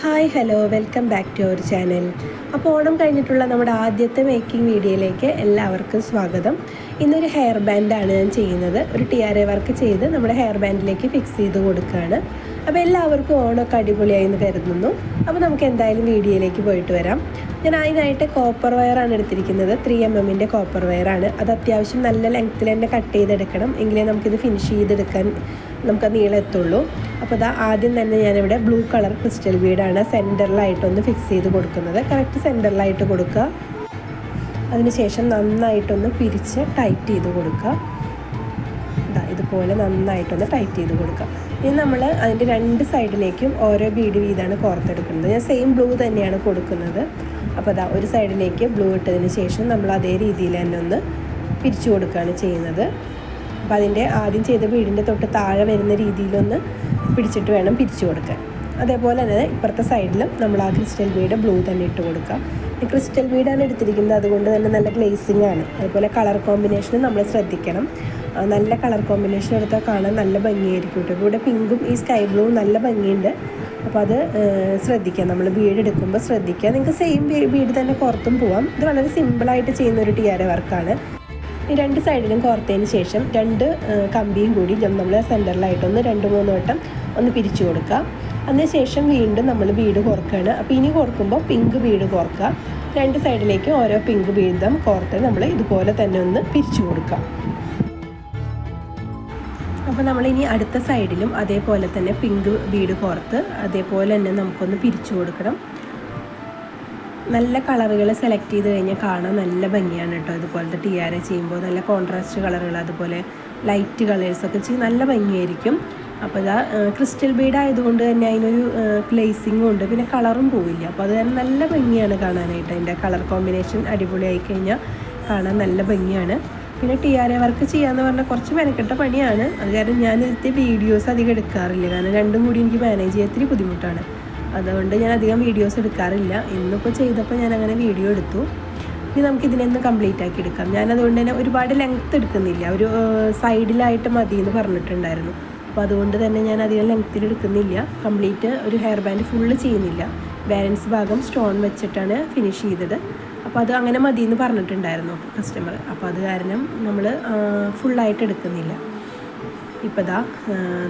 Hi hello welcome back to our channel. അപ്പോൾ ഓണം കഴിഞ്ഞിട്ടുള്ള നമ്മുടെ ആദ്യത്തെ മേക്കിംഗ് വീഡിയോയിലേക്ക് എല്ലാവർക്കും സ്വാഗതം. ഇന്നൊരു ഹെയർ ബാൻഡാണ് ഞാൻ ചെയ്യുന്നത്. ഒരു ടി ആർ എ വർക്ക് ചെയ്ത് നമ്മുടെ ഹെയർ ബാൻഡിലേക്ക് ഫിക്സ് ചെയ്ത് കൊടുക്കുകയാണ്. അപ്പോൾ എല്ലാവർക്കും ഓണമൊക്കെ അടിപൊളിയായി എന്ന് കരുതുന്നു. അപ്പോൾ നമുക്ക് എന്തായാലും വീഡിയോയിലേക്ക് പോയിട്ട് വരാം. ഞാൻ അതിനായിട്ട് കോപ്പർ വയറാണ് എടുത്തിരിക്കുന്നത്. ത്രീ എം എമ്മിന്റെ കോപ്പർ വയറാണ് അത് അത്യാവശ്യം നല്ല ലെങ്ത്തിൽ തന്നെ കട്ട് ചെയ്തെടുക്കണം. എങ്കിലേ നമുക്കിത് ഫിനിഷ് ചെയ്തെടുക്കാൻ നമുക്ക് നീളം എത്തുള്ളൂ. അപ്പോൾ ഇതാ ആദ്യം തന്നെ ഞാനിവിടെ ബ്ലൂ കളർ ക്രിസ്റ്റൽ ബീഡാണ് സെന്ററിലായിട്ടൊന്ന് ഫിക്സ് ചെയ്ത് കൊടുക്കുന്നത്. കറക്റ്റ് സെന്ററിലായിട്ട് കൊടുക്കുക. അതിനുശേഷം നന്നായിട്ടൊന്ന് പിരിച്ച് ടൈറ്റ് ചെയ്ത് കൊടുക്കുക. ഇതാ ഇതുപോലെ നന്നായിട്ടൊന്ന് ടൈറ്റ് ചെയ്ത് കൊടുക്കുക. ഇനി നമ്മൾ അതിന്റെ രണ്ട് സൈഡിലേക്കും ഓരോ ബീഡ് വീതമാണ് കോർത്തെടുക്കുന്നത്. ഞാൻ സെയിം ബ്ലൂ തന്നെയാണ് കൊടുക്കുന്നത്. അപ്പോൾ അതാ ഒരു സൈഡിലേക്ക് ബ്ലൂ ഇട്ടതിന് ശേഷം നമ്മൾ അതേ രീതിയിൽ തന്നെ ഒന്ന് പിരിച്ചു കൊടുക്കുകയാണ് ചെയ്യുന്നത്. അപ്പോൾ അതിന്റെ ആദ്യം ചെയ്ത വീടിന്റെ തൊട്ട് താഴെ വരുന്ന രീതിയിലൊന്ന് പിടിച്ചിട്ട് വേണം പിരിച്ചു കൊടുക്കാൻ. അതേപോലെ തന്നെ ഇപ്പുറത്തെ സൈഡിലും നമ്മൾ ആ ക്രിസ്റ്റൽ ബീഡ് ബ്ലൂ തന്നെ ഇട്ട് കൊടുക്കാം. ക്രിസ്റ്റൽ ബീഡാണ് എടുത്തിരിക്കുന്നത്. അതുകൊണ്ട് തന്നെ നല്ല ഗ്ലേസിങ് ആണ്. അതുപോലെ കളർ കോമ്പിനേഷനും നമ്മൾ ശ്രദ്ധിക്കണം. നല്ല കളർ കോമ്പിനേഷൻ എടുത്താൽ കാണാൻ നല്ല ഭംഗിയായിരിക്കും കേട്ടോ. ഇവിടെ പിങ്കും ഈ സ്കൈ ബ്ലൂവും നല്ല ഭംഗിയുണ്ട്. അപ്പോൾ അത് ശ്രദ്ധിക്കാം. ശ്രദ്ധിക്കുക നമ്മൾ ബീഡ് എടുക്കുമ്പോൾ ശ്രദ്ധിക്കുക നിങ്ങൾക്ക് സെയിം ബീഡ് തന്നെ പുറത്തും പോവാം. ഇത് വളരെ സിമ്പിളായിട്ട് ചെയ്യുന്ന ഒരു ടി ആർ വർക്കാണ്. ഈ രണ്ട് സൈഡിലും കോർത്തതിന് ശേഷം രണ്ട് കമ്പിയും കൂടി നമ്മൾ സെന്ററിലായിട്ടൊന്ന് രണ്ട് മൂന്ന് വട്ടം ഒന്ന് പിരിച്ചു കൊടുക്കുക. അതിനുശേഷം വീണ്ടും നമ്മൾ ബീഡ് കോർക്കുകയാണ്. അപ്പോൾ ഇനി കോർക്കുമ്പോൾ പിങ്ക് ബീഡ് കോർക്കുക. രണ്ട് സൈഡിലേക്ക് ഓരോ പിങ്ക് ബീഡം കോർത്ത് നമ്മൾ ഇതുപോലെ തന്നെ ഒന്ന് പിരിച്ചു കൊടുക്കുക. അപ്പോൾ നമ്മളിനി അടുത്ത സൈഡിലും അതേപോലെ തന്നെ പിങ്ക് ബീഡ് കോർത്ത് അതേപോലെ തന്നെ നമുക്കൊന്ന് പിരിച്ചു കൊടുക്കണം. നല്ല കളറുകൾ സെലക്ട് ചെയ്ത് കഴിഞ്ഞാൽ കാണാൻ നല്ല ഭംഗിയാണ് കേട്ടോ. ഇതുപോലത്തെ എ ചെയ്യുമ്പോൾ നല്ല കോൺട്രാസ്റ്റ് കളറുകൾ അതുപോലെ ലൈറ്റ് കളേഴ്സൊക്കെ ചെയ്ത് നല്ല ഭംഗിയായിരിക്കും. അപ്പോൾ ഇതാ ക്രിസ്റ്റൽ ബീഡ് ആയതുകൊണ്ട് തന്നെ അതിനൊരു ഗ്ലേസിങ്ങും ഉണ്ട്. പിന്നെ കളറും പോവില്ല. അപ്പോൾ അത് തന്നെ നല്ല ഭംഗിയാണ് കാണാനായിട്ട്. അതിന്റെ കളർ കോമ്പിനേഷൻ അടിപൊളിയായി കഴിഞ്ഞാൽ കാണാൻ നല്ല ഭംഗിയാണ്. പിന്നെ ടി ആർ എ വർക്ക് ചെയ്യാന്ന് പറഞ്ഞാൽ കുറച്ച് മെനക്കെട്ട പണിയാണ്. അത് കാരണം ഞാൻ ഇതിന്റെ വീഡിയോസ് അധികം എടുക്കാറില്ല. കാരണം രണ്ടും കൂടി എനിക്ക് മാനേജ് ചെയ്യാൻ ഇത്തിരി ബുദ്ധിമുട്ടാണ്. അതുകൊണ്ട് ഞാൻ അധികം വീഡിയോസ് എടുക്കാറില്ല. ഇന്നിപ്പോൾ ചെയ്തപ്പോൾ ഞാൻ അങ്ങനെ വീഡിയോ എടുത്തു. ഇനി നമുക്ക് ഇതിനൊന്ന് കംപ്ലീറ്റ് ആക്കി എടുക്കാം. ഞാൻ അതുകൊണ്ട് തന്നെ ഒരുപാട് ലെങ്ത്ത് എടുക്കുന്നില്ല. ഒരു സൈഡിലായിട്ട് മതി എന്ന് പറഞ്ഞിട്ടുണ്ടായിരുന്നു. അപ്പോൾ അതുകൊണ്ട് തന്നെ ഞാൻ അധികം ലെങ്ത്തിൽ എടുക്കുന്നില്ല. കംപ്ലീറ്റ് ഒരു ഹെയർ ബാൻഡ് ഫുള്ള് ചെയ്യുന്നില്ല. ബാലൻസ് ഭാഗം സ്റ്റോൺ വെച്ചിട്ടാണ് ഫിനിഷ് ചെയ്തത്. അപ്പോൾ അത് അങ്ങനെ മതി എന്ന് പറഞ്ഞിട്ടുണ്ടായിരുന്നു കസ്റ്റമർ അപ്പോൾ അത് കാരണം നമ്മൾ ഫുള്ളായിട്ട് എടുക്കുന്നില്ല. ഇപ്പോൾ ദാ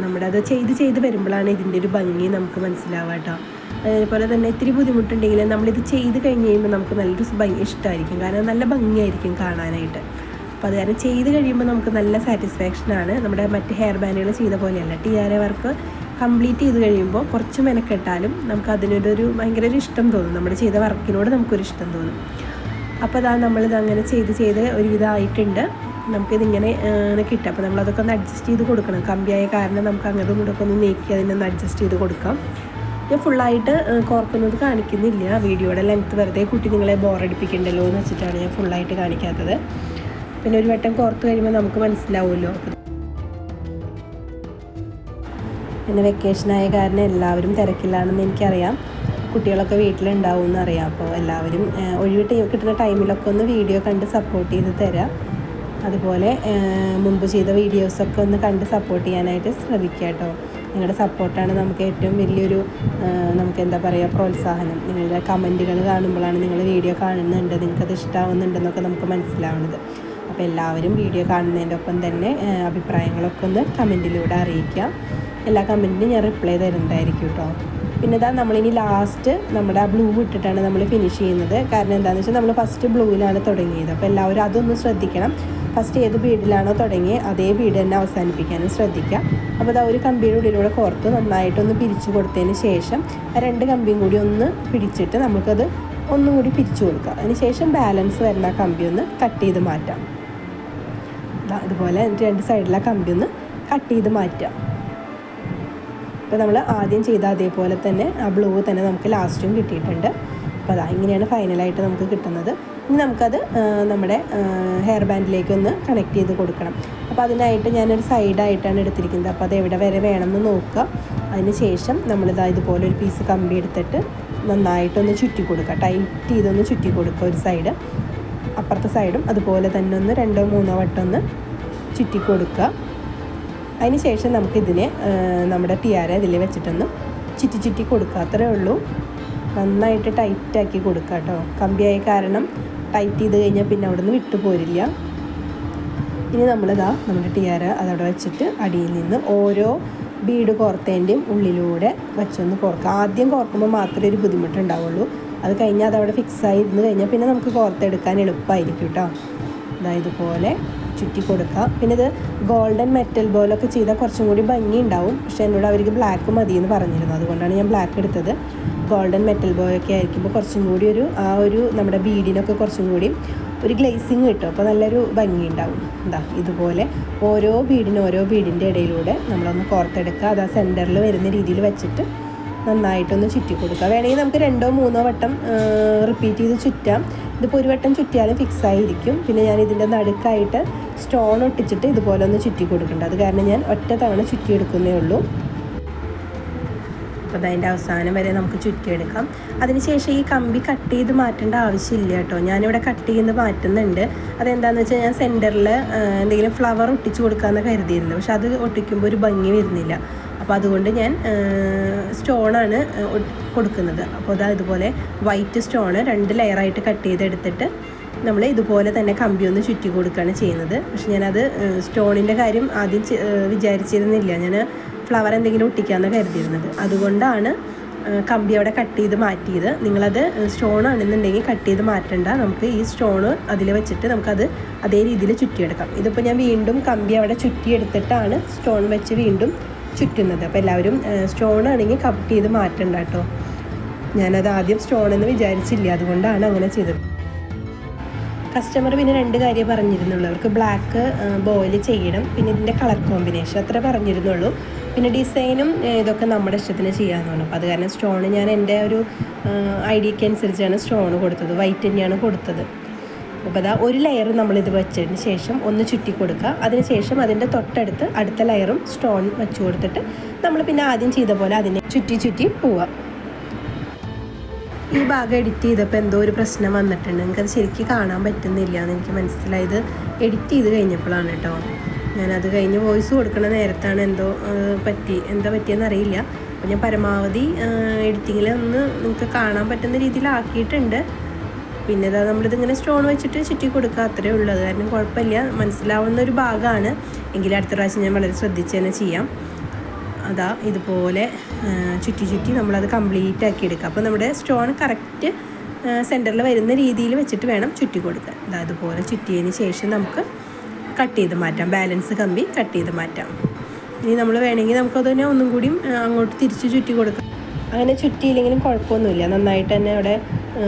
നമ്മുടെ അത് ചെയ്ത് ചെയ്ത് വരുമ്പോഴാണ് ഇതിന്റെ ഒരു ഭംഗി നമുക്ക് മനസ്സിലാവുക കേട്ടോ. അതേപോലെ തന്നെ ഇത്തിരി ബുദ്ധിമുട്ടുണ്ടെങ്കിൽ നമ്മളിത് ചെയ്ത് കഴിഞ്ഞ് കഴിയുമ്പോൾ നമുക്ക് നല്ലൊരു ഭംഗി ഇഷ്ടമായിരിക്കും. കാരണം നല്ല ഭംഗിയായിരിക്കും കാണാനായിട്ട്. അപ്പോൾ അത് കാരണം ചെയ്ത് കഴിയുമ്പോൾ നമുക്ക് നല്ല സാറ്റിസ്ഫാക്ഷനാണ് നമ്മുടെ മറ്റ് ഹെയർ ബാൻഡുകൾ ചെയ്ത പോലെയല്ല. T R A work complete ചെയ്ത് കഴിയുമ്പോൾ കുറച്ച് മെനക്കെട്ടാലും നമുക്ക് അതിനൊരു ഭയങ്കര ഒരു ഇഷ്ടം തോന്നും. നമ്മുടെ ചെയ്ത വർക്കിനോട് നമുക്കൊരു ഇഷ്ടം തോന്നും. അപ്പോൾ അതാ നമ്മളിത് അങ്ങനെ ചെയ്ത് ചെയ്ത് ഒരുവിധമായിട്ടുണ്ട് നമുക്കിതിങ്ങനെ കിട്ടുക കിട്ടും. അപ്പോൾ നമ്മളതൊക്കെ ഒന്ന് അഡ്ജസ്റ്റ് ചെയ്ത് കൊടുക്കണം. കമ്പിയായ കാരണം നമുക്ക് അങ്ങോട്ടും ഇങ്ങോട്ടൊക്കെ ഒന്ന് നീക്കി അതിനൊന്ന് അഡ്ജസ്റ്റ് ചെയ്ത് കൊടുക്കാം. ഞാൻ ഫുള്ളായിട്ട് കോർക്കുന്നത് കാണിക്കുന്നില്ല. വീഡിയോയുടെ ലെങ്ത്ത് വെറുതെ കുട്ടി നിങ്ങളെ ബോറടിപ്പിക്കണ്ടല്ലോ എന്ന് വെച്ചിട്ടാണ് ഞാൻ ഫുള്ളായിട്ട് കാണിക്കാത്തത്. പിന്നെ ഒരു വട്ടം കോർത്ത് കഴിയുമ്പോൾ നമുക്ക് മനസ്സിലാവുമല്ലോ. പിന്നെ വെക്കേഷനായ കാരണം എല്ലാവരും തിരക്കില്ലാണെന്ന് എനിക്കറിയാം. കുട്ടികളൊക്കെ വീട്ടിലുണ്ടാവും എന്നറിയാം അപ്പോൾ എല്ലാവരും ഒഴിവിട്ട് കിട്ടുന്ന ടൈമിലൊക്കെ ഒന്ന് വീഡിയോ കണ്ട് സപ്പോർട്ട് ചെയ്ത് തരാം. അതുപോലെ മുമ്പ് ചെയ്ത വീഡിയോസൊക്കെ ഒന്ന് കണ്ട് സപ്പോർട്ട് ചെയ്യാനായിട്ട് ശ്രമിക്കുക കേട്ടോ. നിങ്ങളുടെ സപ്പോർട്ടാണ് നമുക്ക് ഏറ്റവും വലിയൊരു നമുക്ക് എന്താ പറയുക പ്രോത്സാഹനം. നിങ്ങളുടെ കമന്റുകൾ കാണുമ്പോഴാണ് നിങ്ങൾ വീഡിയോ കാണുന്നുണ്ട് നിങ്ങൾക്കത് ഇഷ്ടമാവുന്നുണ്ടെന്നൊക്കെ നമുക്ക് മനസ്സിലാവുന്നത്. അപ്പോൾ എല്ലാവരും വീഡിയോ കാണുന്നതിന്റെ ഒപ്പം തന്നെ അഭിപ്രായങ്ങളൊക്കെ ഒന്ന് കമന്റിലൂടെ അറിയിക്കാം എല്ലാ കമന്റിനും ഞാൻ റിപ്ലൈ തരുന്നതായിരിക്കും കേട്ടോ. പിന്നെ ഇതാ നമ്മളിനി ലാസ്റ്റ് നമ്മുടെ ആ ബ്ലൂ ഇട്ടിട്ടാണ് നമ്മൾ ഫിനിഷ് ചെയ്യുന്നത്. കാരണം എന്താണെന്ന് വെച്ചാൽ നമ്മൾ ഫസ്റ്റ് ബ്ലൂവിലാണ് തുടങ്ങിയത്. അപ്പോൾ എല്ലാവരും അതൊന്ന് ശ്രദ്ധിക്കണം. ഫസ്റ്റ് ഏത് ബീഡിലാണോ തുടങ്ങി അതേ ബീഡ് തന്നെ അവസാനിപ്പിക്കാനും ശ്രദ്ധിക്കുക. അപ്പോൾ ആ ഒരു കമ്പിയുടെ ഉള്ളിലൂടെ കോർത്ത് നന്നായിട്ടൊന്ന് പിരിച്ചു കൊടുത്തതിന് ശേഷം ആ രണ്ട് കമ്പിയും കൂടി ഒന്ന് പിടിച്ചിട്ട് നമുക്കത് ഒന്നും കൂടി പിരിച്ചു കൊടുക്കുക അതിന് ശേഷം ബാലൻസ് വരുന്ന കമ്പി ഒന്ന് കട്ട് ചെയ്ത് മാറ്റാം. അതുപോലെ രണ്ട് സൈഡിലെ കമ്പി ഒന്ന് കട്ട് ചെയ്ത് മാറ്റാം. ഇപ്പോൾ നമ്മൾ ആദ്യം ചെയ്ത അതേപോലെ തന്നെ ആ ബ്ലൂ തന്നെ നമുക്ക് ലാസ്റ്റും കിട്ടിയിട്ടുണ്ട്. അപ്പോൾ അതാ ഇങ്ങനെയാണ് ഫൈനലായിട്ട് നമുക്ക് കിട്ടുന്നത്. ഇനി നമുക്കത് നമ്മുടെ ഹെയർ ബാൻഡിലേക്ക് ഒന്ന് കണക്ട് ചെയ്ത് കൊടുക്കണം. അപ്പോൾ അതിനായിട്ട് ഞാനൊരു സൈഡായിട്ടാണ് എടുത്തിരിക്കുന്നത്. അപ്പോൾ അത് എവിടെ വരെ വേണമെന്ന് നോക്കുക. അതിന് ശേഷം നമ്മളിതാ ഇതുപോലെ ഒരു പീസ് കമ്പി എടുത്തിട്ട് നന്നായിട്ടൊന്ന് ചുറ്റി കൊടുക്കുക. ടൈറ്റ് ചെയ്തൊന്ന് ചുറ്റി കൊടുക്കുക ഒരു സൈഡ് അപ്പുറത്തെ സൈഡും അതുപോലെ തന്നെ ഒന്ന് രണ്ടോ മൂന്നോ വട്ടം ഒന്ന് ചുറ്റി കൊടുക്കുക. അതിന് ശേഷം നമുക്കിതിനെ നമ്മുടെ ടിയാര ഇതിൽ വെച്ചിട്ടൊന്ന് ചുറ്റി ചുറ്റി കൊടുക്കുക. അത്രേ ഉള്ളൂ. നന്നായിട്ട് ടൈറ്റാക്കി കൊടുക്കുക കേട്ടോ കമ്പിയായ കാരണം ടൈറ്റ് ചെയ്ത് കഴിഞ്ഞാൽ പിന്നെ അവിടെ നിന്ന് വിട്ടു പോരില്ല. ഇനി നമ്മളിതാ നമ്മുടെ ടിയാര അതവിടെ വെച്ചിട്ട് അടിയിൽ നിന്ന് ഓരോ ബീഡ് കോർത്തേന്റെയും ഉള്ളിലൂടെ വെച്ചൊന്ന് കോർക്കുക ആദ്യം കോർക്കുമ്പോൾ മാത്രമേ ഒരു ബുദ്ധിമുട്ടുണ്ടാവുള്ളൂ. അത് കഴിഞ്ഞാൽ അതവിടെ ഫിക്സ് ആയി ഇരുന്ന് കഴിഞ്ഞാൽ പിന്നെ നമുക്ക് കോർത്തെടുക്കാൻ എളുപ്പമായിരിക്കും കേട്ടോ അതായത് ഇതുപോലെ ചുറ്റി കൊടുക്കുക പിന്നെ ഇത് ഗോൾഡൻ മെറ്റൽ ബോലൊക്കെ ചെയ്താൽ കുറച്ചും കൂടി ഭംഗി ഉണ്ടാവും പക്ഷേ എന്നോട് അവർക്ക് ബ്ലാക്ക് മതി എന്ന് പറഞ്ഞിരുന്നു. അതുകൊണ്ടാണ് ഞാൻ ബ്ലാക്ക് എടുത്തത്. ഗോൾഡൻ മെറ്റൽ ബോയൊക്കെ ആയിരിക്കുമ്പോൾ കുറച്ചും കൂടി ഒരു ആ ഒരു നമ്മുടെ ബീഡിനൊക്കെ കുറച്ചും കൂടി ഒരു ഗ്ലേസിങ് കിട്ടും. അപ്പോൾ നല്ലൊരു ഭംഗി ഉണ്ടാവും. എന്താ ഇതുപോലെ ഓരോ ബീഡിനും ഓരോ ബീഡിന്റെ ഇടയിലൂടെ നമ്മളൊന്ന് കോർത്തെടുക്കുക. അത് ആ സെന്ററിൽ വരുന്ന രീതിയിൽ വെച്ചിട്ട് നന്നായിട്ടൊന്ന് ചുറ്റി കൊടുക്കുക. വേണമെങ്കിൽ നമുക്ക് രണ്ടോ മൂന്നോ വട്ടം റിപ്പീറ്റ് ചെയ്ത് ചുറ്റാം. ഇതിപ്പോൾ ഒരു വട്ടം ചുറ്റിയാലും ഫിക്സ് ആയിരിക്കും. പിന്നെ ഞാൻ ഇതിന്റെ നടുക്കായിട്ട് സ്റ്റോൺ ഒട്ടിച്ചിട്ട് ഇതുപോലെ ഒന്ന് ചുറ്റി കൊടുക്കുന്നുണ്ട് അത് കാരണം ഞാൻ ഒറ്റ തവണ ചുറ്റിയെടുക്കുന്നേ ഉള്ളൂ. അപ്പോൾ അതിന്റെ അവസാനം വരെ നമുക്ക് ചുറ്റിയെടുക്കാം. അതിനുശേഷം ഈ കമ്പി കട്ട് ചെയ്ത് മാറ്റേണ്ട ആവശ്യമില്ല കേട്ടോ. ഞാനിവിടെ കട്ട് ചെയ്ത് മാറ്റുന്നുണ്ട്. അതെന്താണെന്ന് വെച്ചാൽ ഞാൻ സെന്ററിൽ എന്തെങ്കിലും ഫ്ലവർ ഒട്ടിച്ചു കൊടുക്കാമെന്ന് കരുതിയിരുന്നു. പക്ഷെ അത് ഒട്ടിക്കുമ്പോൾ ഒരു ഭംഗി വരുന്നില്ല. അപ്പോൾ അതുകൊണ്ട് ഞാൻ സ്റ്റോണാണ് കൊടുക്കുന്നത്. അപ്പോൾ അതാ ഇതുപോലെ വൈറ്റ് സ്റ്റോണ് രണ്ട് ലെയറായിട്ട് കട്ട് ചെയ്തെടുത്തിട്ട് നമ്മൾ ഇതുപോലെ തന്നെ കമ്പി ഒന്ന് ചുറ്റി കൊടുക്കുകയാണ് ചെയ്യുന്നത്. പക്ഷെ ഞാനത് സ്റ്റോണിന്റെ കാര്യം ആദ്യം വിചാരിച്ചിരുന്നില്ല. ഞാൻ ഫ്ലവർ എന്തെങ്കിലും ഒട്ടിക്കാമെന്ന് കരുതിയിരുന്നത്. അതുകൊണ്ടാണ് കമ്പി അവിടെ കട്ട് ചെയ്ത് മാറ്റിയത്. നിങ്ങളത് സ്റ്റോൺ ആണെന്നുണ്ടെങ്കിൽ കട്ട് ചെയ്ത് മാറ്റണ്ട. നമുക്ക് ഈ സ്റ്റോണ് അതിൽ വെച്ചിട്ട് നമുക്കത് അതേ രീതിയിൽ ചുറ്റിയെടുക്കാം. ഇതിപ്പോൾ ഞാൻ വീണ്ടും കമ്പി അവിടെ ചുറ്റിയെടുത്തിട്ടാണ് സ്റ്റോൺ വെച്ച് വീണ്ടും ചുറ്റുന്നത്. അപ്പോൾ എല്ലാവരും സ്റ്റോൺ ആണെങ്കിൽ കട്ട് ചെയ്ത് മാറ്റണ്ട കേട്ടോ. ഞാനത് ആദ്യം സ്റ്റോൺ എന്ന് വിചാരിച്ചില്ല. അതുകൊണ്ടാണ് അങ്ങനെ ചെയ്തത്. കസ്റ്റമർ പിന്നെ രണ്ട് കാര്യം പറഞ്ഞിരുന്നുള്ളൂ. അവർക്ക് ബ്ലാക്ക് ബോയിൽ ചെയ്യണം. പിന്നെ ഇതിന്റെ കളർ കോമ്പിനേഷൻ അത്ര പറഞ്ഞിരുന്നുള്ളൂ. പിന്നെ ഡിസൈനും ഇതൊക്കെ നമ്മുടെ ഇഷ്ടത്തിന് ചെയ്യാമെന്നാണ് അപ്പോൾ അത് കാരണം സ്റ്റോൺ ഞാൻ എന്റെ ഒരു ഐഡിയയ്ക്ക് അനുസരിച്ചാണ് സ്റ്റോൺ കൊടുത്തത്. വൈറ്റ് തന്നെയാണ് കൊടുത്തത്. അപ്പോൾ അതാ ഒരു ലെയർ നമ്മളിത് വെച്ചതിന് ശേഷം ഒന്ന് ചുറ്റി കൊടുക്കുക. അതിന് ശേഷം അതിന്റെ തൊട്ടടുത്ത് അടുത്ത ലെയറും സ്റ്റോൺ വെച്ച് കൊടുത്തിട്ട് നമ്മൾ പിന്നെ ആദ്യം ചെയ്ത പോലെ അതിനെ ചുറ്റി ചുറ്റി പോവാം ഈ ഭാഗം എഡിറ്റ് ചെയ്തപ്പോൾ എന്തോ ഒരു പ്രശ്നം വന്നിട്ടുണ്ട്. എനിക്കത് ശരിക്കും കാണാൻ പറ്റുന്നില്ല എന്ന് എനിക്ക് മനസ്സിലായത്. എഡിറ്റ് ചെയ്ത് കഴിഞ്ഞപ്പോഴാണ് കേട്ടോ. ഞാനത് കഴിഞ്ഞ് വോയിസ് കൊടുക്കുന്ന നേരത്താണ് എന്തോ പറ്റി. എന്താ പറ്റിയെന്ന് അറിയില്ല. അപ്പോൾ ഞാൻ പരമാവധി എഡിറ്റിങ്ങിൽ ഒന്ന് നിങ്ങൾക്ക് കാണാൻ പറ്റുന്ന രീതിയിലാക്കിയിട്ടുണ്ട്. പിന്നെ ഇതാ നമ്മളിതിങ്ങനെ സ്റ്റോൺ വെച്ചിട്ട് ചുറ്റി കൊടുക്കുക അത്രേ ഉള്ളൂ. അത് കാരണം കുഴപ്പമില്ല. മനസ്സിലാവുന്ന ഒരു ഭാഗമാണ്. എങ്കിലും അടുത്ത പ്രാവശ്യം ഞാൻ വളരെ ശ്രദ്ധിച്ച് തന്നെ ചെയ്യാം. അതാ ഇതുപോലെ ചുറ്റി ചുറ്റി നമ്മളത് കംപ്ലീറ്റ് ആക്കി എടുക്കുക അപ്പോൾ നമ്മുടെ സ്റ്റോൺ കറക്റ്റ് സെന്ററിൽ വരുന്ന രീതിയിൽ വെച്ചിട്ട് വേണം ചുറ്റി കൊടുക്കാൻ. അതാ അതുപോലെ ചുറ്റിയതിന് ശേഷം നമുക്ക് കട്ട് ചെയ്ത് മാറ്റാം. ബാലൻസ് കമ്പി കട്ട് ചെയ്ത് മാറ്റാം. ഇനി നമ്മൾ വേണമെങ്കിൽ നമുക്കതിനെ ഒന്നും കൂടിയും അങ്ങോട്ട് തിരിച്ച് ചുറ്റി കൊടുക്കാം. അങ്ങനെ ചുറ്റിയില്ലെങ്കിലും കുഴപ്പമൊന്നുമില്ല. നന്നായിട്ട് തന്നെ അവിടെ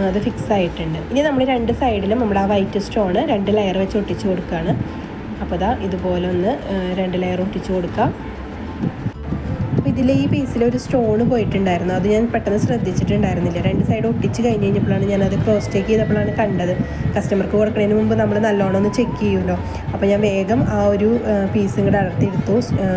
അത് ഫിക്സ് ആയിട്ടുണ്ട്. ഇനി നമ്മൾ രണ്ട് സൈഡിലും നമ്മൾ ആ വൈറ്റ് സ്റ്റോണ് രണ്ട് ലെയർ വെച്ച് ഒട്ടിച്ച് കൊടുക്കുകയാണ് അപ്പോൾ ഇതാ ഇതുപോലെ ഒന്ന് രണ്ട് ലെയർ ഒട്ടിച്ച് കൊടുക്കാം. അപ്പോൾ ഇതിൽ ഈ പീസിൽ ഒരു സ്റ്റോൺ പോയിട്ടുണ്ടായിരുന്നു. അത് ഞാൻ പെട്ടെന്ന് ശ്രദ്ധിച്ചിട്ടുണ്ടായിരുന്നില്ല. രണ്ട് സൈഡ് ഒട്ടിച്ച് കഴിഞ്ഞ് കഴിഞ്ഞപ്പോഴാണ് ഞാനത് ക്രോസ് ചെക്ക് ചെയ്തപ്പോഴാണ് കണ്ടത്. കസ്റ്റമർക്ക് കൊടുക്കുന്നതിന് മുമ്പ് നമ്മൾ നല്ലോണം ഒന്ന് ചെക്ക് ചെയ്യുമല്ലോ. അപ്പോൾ ഞാൻ വേഗം ആ ഒരു പീസും കൂടെ അടർത്തിയെടുത്തു.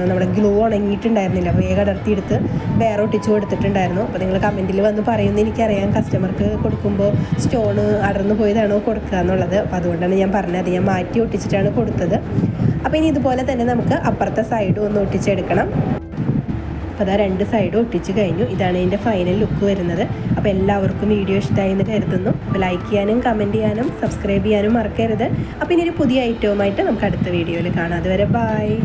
നമ്മുടെ ഗ്ലൂ ഉണങ്ങിയിട്ടുണ്ടായിരുന്നില്ല. അപ്പോൾ വേഗം അടർത്തിയെടുത്ത് വേറെ ഒട്ടിച്ച് കൊടുത്തിട്ടുണ്ടായിരുന്നു. അപ്പോൾ നിങ്ങൾ കമന്റിൽ വന്ന് പറയുന്നത് എനിക്കറിയാം. കസ്റ്റമർക്ക് കൊടുക്കുമ്പോൾ സ്റ്റോണ് അടർന്നു പോയതാണോ കൊടുക്കുക എന്നുള്ളത്. അപ്പോൾ അതുകൊണ്ടാണ് ഞാൻ പറഞ്ഞത്. ഞാൻ മാറ്റി ഒട്ടിച്ചിട്ടാണ് കൊടുത്തത്. അപ്പോൾ ഇനി ഇതുപോലെ തന്നെ നമുക്ക് അപ്പുറത്തെ സൈഡും ഒന്ന് ഒട്ടിച്ചെടുക്കണം. അപ്പോൾ അതാ രണ്ട് സൈഡും ഒട്ടിച്ച് കഴിഞ്ഞു. ഇതാണ് ഇതിന്റെ ഫൈനൽ ലുക്ക് വരുന്നത്. അപ്പോൾ എല്ലാവർക്കും വീഡിയോ ഇഷ്ടമായി എന്ന് കരുതുന്നു. അപ്പോൾ ലൈക്ക് ചെയ്യാനും കമന്റ് ചെയ്യാനും സബ്സ്ക്രൈബ് ചെയ്യാനും മറക്കരുത്. അപ്പോൾ ഇനി ഒരു പുതിയ ഐറ്റവുമായിട്ട് നമുക്ക് അടുത്ത വീഡിയോയിൽ കാണാം. അതുവരെ ബായ്